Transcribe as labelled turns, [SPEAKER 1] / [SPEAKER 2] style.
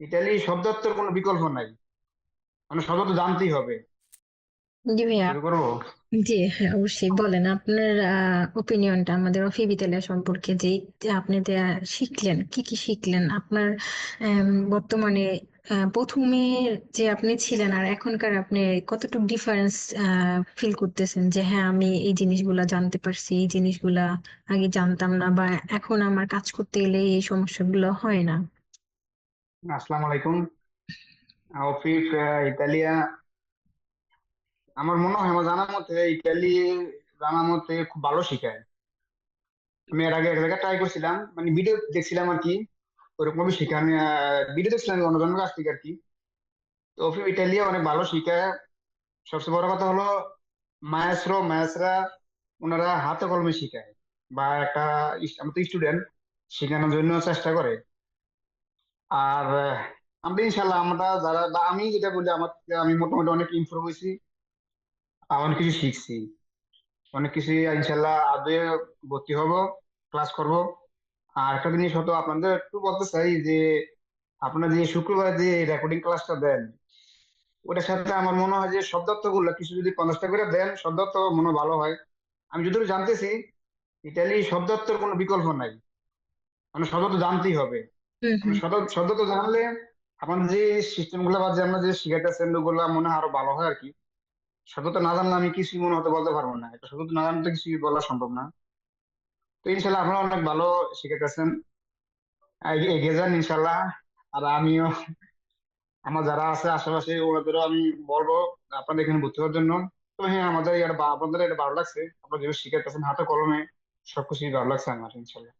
[SPEAKER 1] Italy শব্দার্থের কোনো বিকল্প নাই। মানে শব্দ তো জানতেই হবে।
[SPEAKER 2] জি ভাইয়া।
[SPEAKER 1] শুরু করব?
[SPEAKER 2] জি হ্যাঁ অবশ্যই। বলেন আপনার ওপিনিয়নটা আমাদের অফি বিদ্যালয় সম্পর্কে যে আপনি যে শিখলেন কি কি শিখলেন? আপনার বর্তমানে প্রথমে যে আপনি ছিলেন আর এখনকার আপনি কতটুকু ডিফারেন্স ফিল করতেছেন? যে হ্যাঁ আমি এই জিনিসগুলা জানতে পারছি এই জিনিসগুলা আগে জানতাম না বা এখন আমার কাজ করতে গেলে এই সমস্যাগুলো হয় না।
[SPEAKER 1] আসসালামু আলাইকুম। Office Italia. আমার মনে হয়, আমার জানার মতে ইতালি জানার মতে খুব ভালো শেখায়। আমি এর আগে এক জায়গায় ট্রাই করছিলাম মানে ভিডিও দেখছিলাম আর কি ওরকম ভাবে ভিডিও দেখছিলাম অন্যজনের কাছ থেকে আর কি। তো অফিস ইতালিয়া অনেক ভালো শিখায়। সবচেয়ে বড় কথা হলো মায়েস্ট্রো মায়াসরা ওনারা হাতে কলমে শেখায় বা একটা আমি তো স্টুডেন্ট শেখানোর জন্য চেষ্টা করে। আর আমরা ইনশাল্লাহ আমরা যারা, বা আমি যেটা বলি, আমার, আমি মোটামুটি অনেক ইমপ্রুভ হয়েছি, অনেক কিছু শিখছি। অনেক কিছু ইনশাল্লাহ আদে ভর্তি হব ক্লাস করব। আর একটা জিনিস হয়তো আপনাদের একটু বলতে চাই যে, আপনারা যে শুক্রবার যে রেকর্ডিং ক্লাসটা দেন, ওটার সাথে আমার মনে হয় যে শব্দার্থগুলো কিছু যদি পঞ্চাশটা করে দেন শব্দার্থ মনে ভালো হয়। আমি যতটুকু জানতেছি ইতালি শব্দার্থের কোনো বিকল্প নাই। মানে শব্দ জানতেই হবে। তো জানলে যে সিস্টেমগুলো বা যে আমরা যে মনে হয় আরও ভালো হয় আর কি। না জানলে আমি কিছুই মনে হতে বলতে পারব না। এটা না জানলে কিছুই বলা সম্ভব না। তো ইনশাল্লাহ আপনারা অনেক ভালো শিখাইতেছেন এগিয়ে যান ইনশাল্লাহ আর আমিও, আমার যারা আছে আশেপাশে, ওনাদেরও আমি বলব আপনাদের এখানে ভর্তি হওয়ার জন্য। তো হ্যাঁ আমাদের এটা আপনাদের এটা ভালো লাগছে। আপনারা যেভাবে শিখাইতেছেন হাতে কলমে, সবকিছুই ভালো লাগছে আমার ইনশাল্লাহ